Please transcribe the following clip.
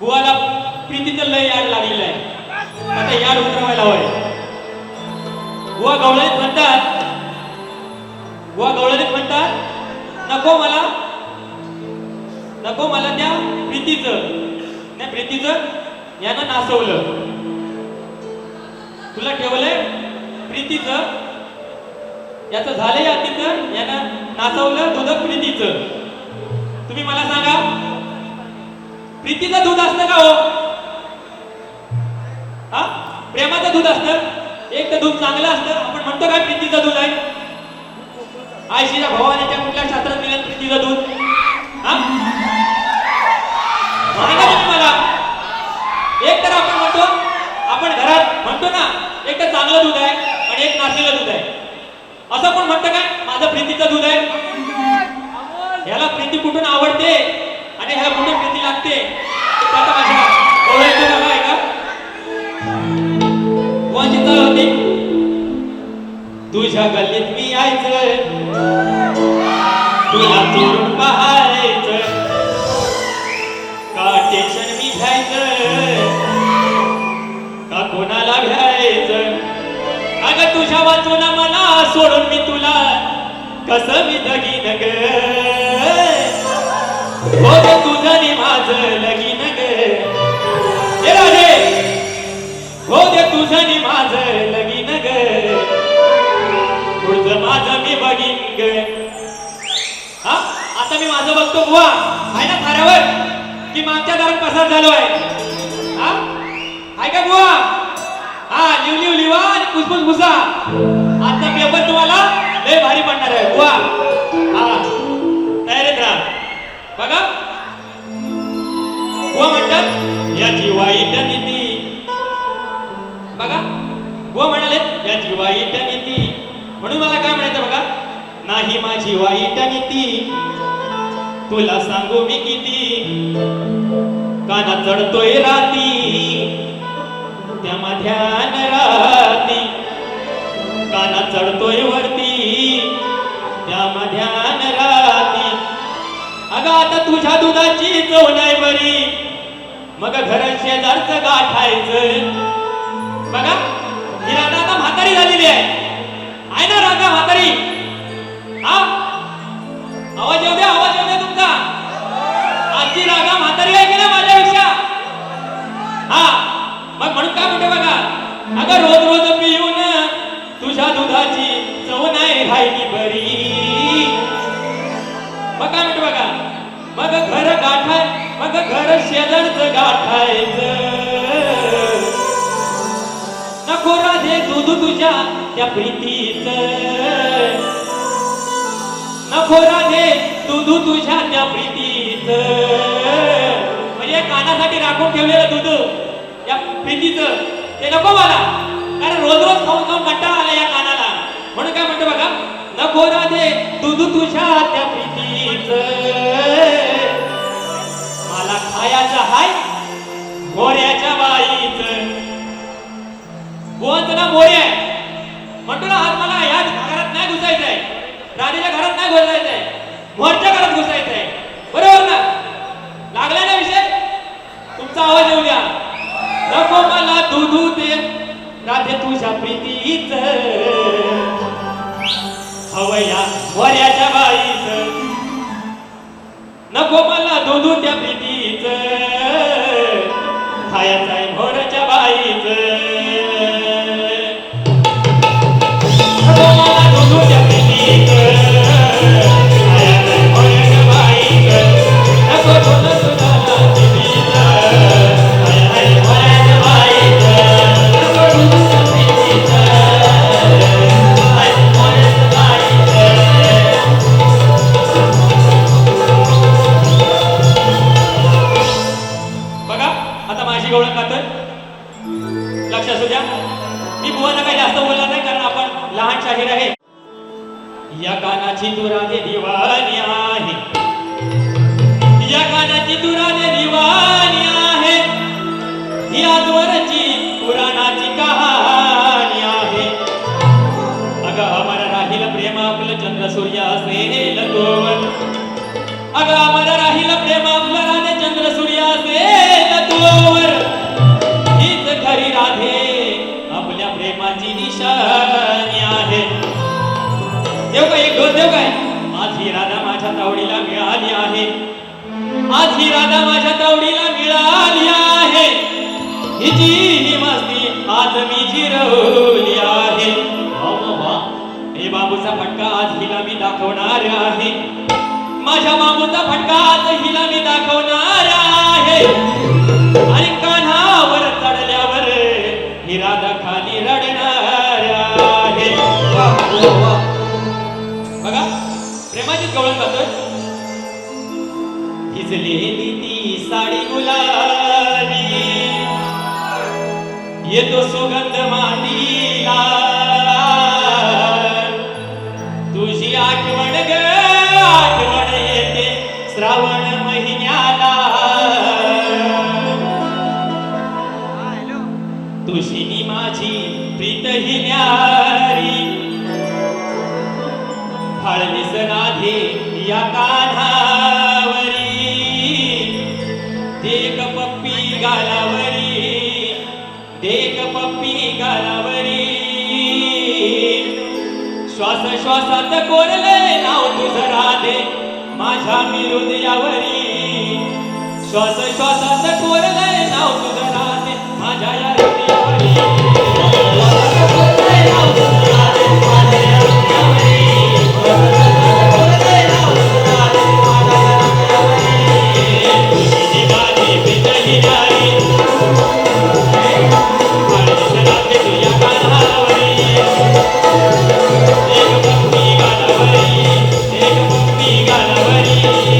बुवाला प्रीतीचं लय याड लागलेलं आहे. आता याड उतरवायला हवंय बुवा गवळणीत म्हणतात बुवा गवळणीत म्हणतात नको मला नको मला त्या प्रीतीचं त्या प्रीतीचं यानं नासवलं. तुला ठेवलंय प्रीतीचं याचं झालंय अतीचं यानं नाचवलं तुझं प्रीतीचं. तुम्ही मला सांगा प्रीतीचं दूध असतं का हो? हा? प्रेमाचं दूध असतं? एक तर दूध चांगलं असतं. आपण म्हणतो काय प्रीतीचं दूध आहे? आयशीच्या भवानीच्या कुठल्या शास्त्रात मिळेल प्रीतीचं दूध? हा? तुम्हाला? मला एक तर आपण म्हणतो आपण घरात म्हणतो ना एक तर चांगलं दूध आहे आणि एक नाचलेलं दूध आहे. असं पण म्हणतं काय? माझं प्रीतीचं दूध आहे. ह्याला प्रीती कुठून आवडते? आणि ह्याला कुठून लागते. ते त्याचा भाषा आहे का? होती तुझ्या गल्लीत मी यायचं. तुला चोरून पाहायचं. का टेन्शन मी घ्यायचं? का कोणाला घ्यायचं? अगं तुझ्या वाचून मला सोडून मी तुला कसं मी दगीन ग? हो. हो, हो. माझं लगीन ग राधे हो दे तुझं नि माझं लगीन ग पुढचं माझं मी बघीन गे हा आता मी माझं बघतो बुवा आहे ना थाऱ्यावर की मागच्या दारात पसार झालो आहे हा आहे का बुवा हा लिव लिव लिवा आणि पुसपुस भुसा आता पेपर तुम्हाला लय भारी पडणार आहे बुवा हा तयारीत राहा बघा बुवा म्हणतात याची वाईट नीती बघा बुवा म्हणाले याची वाईट नीती म्हणून मला काय म्हणायचं बघा नाही माझी वाईट नीती तुला सांगू मी किती काना चढतोय राती त्या माध्यान राती काना चढतोय वरती त्या माध्यान राती अगं आता तुझ्या दुधाची चव नाही बरी मग घर शेजारचं गाठायचं. बघा ही राधा आता म्हातारी झालेली आहे. आहे ना राधा म्हातारी? हा? आवाज येऊ द्या आवाज येऊ द्या तुमचा. आजची रागा म्हातारी आहे की नाही माझ्यापेक्षा? हा? मग म्हणून काय म्हणते बघा? अगं रोज रोज पिऊन तुझ्या दुधाची चव नाही राहिली बरी. मग काय म्हणते बघा? मग घर गाठाय मग घर शेजारचं गाठायचं. नको राधे दूध तुझ्या त्या प्रीतीच. नको राधे दूध तुझ्या त्या प्रीतीच. म्हणजे कानासाठी राखून ठेवलेलं दूध या प्रीतीच ते नको मला. कारण रोज रोज खाऊन खाऊन कंटाळा आला या कानाला. म्हणून काय म्हणतो बघा नको राधे दूध तुझ्या त्या प्रीतीच. राणीच्या घरात नाही घुसायचं आहे घरात घुसायचं आहे बरोबर ना? लागला ना विषय? तुमचा आवाज येऊ द्या. नको मला दूधू दे. राधे तुझ्या प्रीतीच. हवया वऱ्याच्या बाईच. नको मला दूधू त्या प्रीतीच. खायचं भोर जाहीर आहे. या गाण्याची दुराने दिवाणी आहे. या गाण्याची दुराने दिवाणी आहे. या आजवरची पुराणाची कहाणी आहे. अग अमर राहील प्रेम आपलं चंद्र सूर्य असेल तोवर. अगं अमर राहील प्रेम आपलं देव काय एक डोस देव काय? आज ही राधा माझ्या तावडीला मिळाली आहे. आज ही राधा माझ्या तावडीला मिळाली आहे. हिची ही मस्ती आज मी जिरवली आहे. हे बाबूचा फटका आज हिला मी दाखवणार आहे. माझ्या बाबूचा फटका आज हिला मी दाखवणार गवळण करतोय भिजलेली ती साडी गुलाबी. येतो सुगंध मातीला तुझी आठवण ग आठवण येते श्रावण महिन्याला. तुझी माझी प्रीत ही न्यारी. हळदीस राधे या कान्हावरी. देख पप्पी गालावरी. देख पप्पी गालावरी. श्वास श्वासात कोरले नाव तुझ राधे माझ्या मी हृदयावरी. श्वास श्वासात कोरले नाव तुझ राधे माझ्या या हृदयावरी. गालावरी. श्वास